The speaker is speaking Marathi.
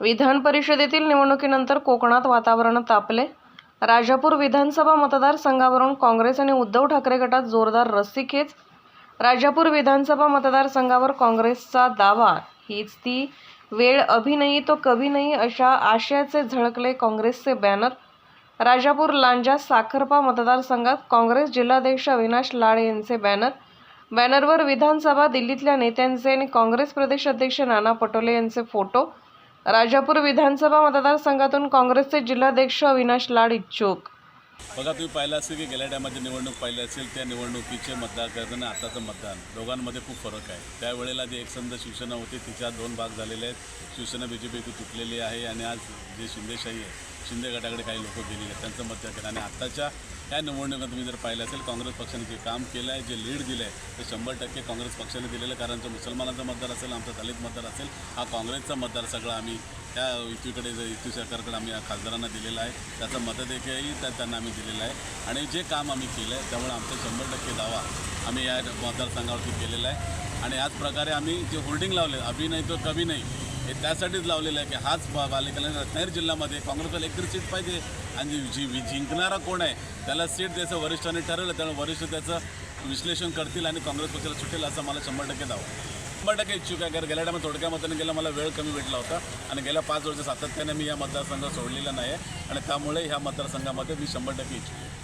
विधान परिषदेतील निवडणुकीनंतर कोकणात वातावरण तापले. राजापूर विधानसभा मतदारसंघावरून काँग्रेस आणि उद्धव ठाकरे गटात जोरदार रस्सीखेच. राजापूर विधानसभा मतदारसंघावर काँग्रेसचा दावा हीच ती वेळ अभि नाही तो कभी नाही अशा आशयाचे झळकले काँग्रेसचे बॅनर. राजापूर लांजा साखरपा मतदारसंघात काँग्रेस जिल्हाध्यक्ष अविनाश लाड यांचे बॅनर. बॅनरवर विधानसभा दिल्लीतल्या नेत्यांचे आणि काँग्रेस प्रदेश अध्यक्ष नाना पटोले यांचे फोटो. राजापूर विधानसभा मतदारसंघातून काँग्रेसचे जिल्हाध्यक्ष अविनाश लाड इच्छुक. बघा तुम्ही पाहिलं असेल की गेल्या टायमाची निवडणूक पाहिली असेल त्या निवडणुकीचे मतदार करताना आताचं मतदान. दोघांमध्ये खूप फरक आहे. त्यावेळेला जी एकसंध शिवसेना होती तिच्यात दोन भाग झालेले आहेत. शिवसेना बी जे पी तुटलेली आहे आणि आज जे शिंदेशाही आहे शिंदे गटाकडे काही लोक गेलेले आहेत त्यांचं मतदान केलं आणि आत्ताच्या या निवडणुका तुम्ही जर पाहिलं असेल काँग्रेस पक्षाने जे काम केलं आहे जे लीड दिलं आहे ते शंभर टक्के काँग्रेस पक्षाने दिलेलं कारण जो मुसलमानाचा मतदार असेल आमचा दलित मतदार असेल हा काँग्रेसचा मतदार सगळा आम्ही त्या युतीकडे जर युती सरकारकडे आम्ही खासदारांना दिलेला आहे. त्याचा मतदेखीलही त्या त्यांना आम्ही दिलेला आहे. आणि जे काम आम्ही केलं आहे त्यामुळे आमचा शंभर टक्के दावा आम्ही या मतदारसंघावरती केलेला आहे. आणि याच प्रकारे आम्ही जे होल्डिंग लावले अभि नाही तो कमी नाही हे त्यासाठीच लावलेलं आहे की हाच बा रत्नागिरी जिल्ह्यामध्ये काँग्रेसला एकतर सीट पाहिजे. आणि जी जिंकणारा कोण आहे त्याला सीट द्यायचं वरिष्ठांनी ठरवलं त्यामुळे वरिष्ठ त्याचं विश्लेषण करतील आणि काँग्रेस पक्षाला सुटेल असं मला शंभर टक्के दावा शंभर टक्के इच्छुक आहे. कारण गेल्या टायमा थोडक्या मताने गेला मला वेळ कमी भेटला होता. आणि गेल्या पाच वर्ष सातत्याने मी या मतदारसंघ सोडलेला नाही आहे आणि त्यामुळे ह्या मतदारसंघामध्ये मी शंभर टक्के इच्छुक आहे.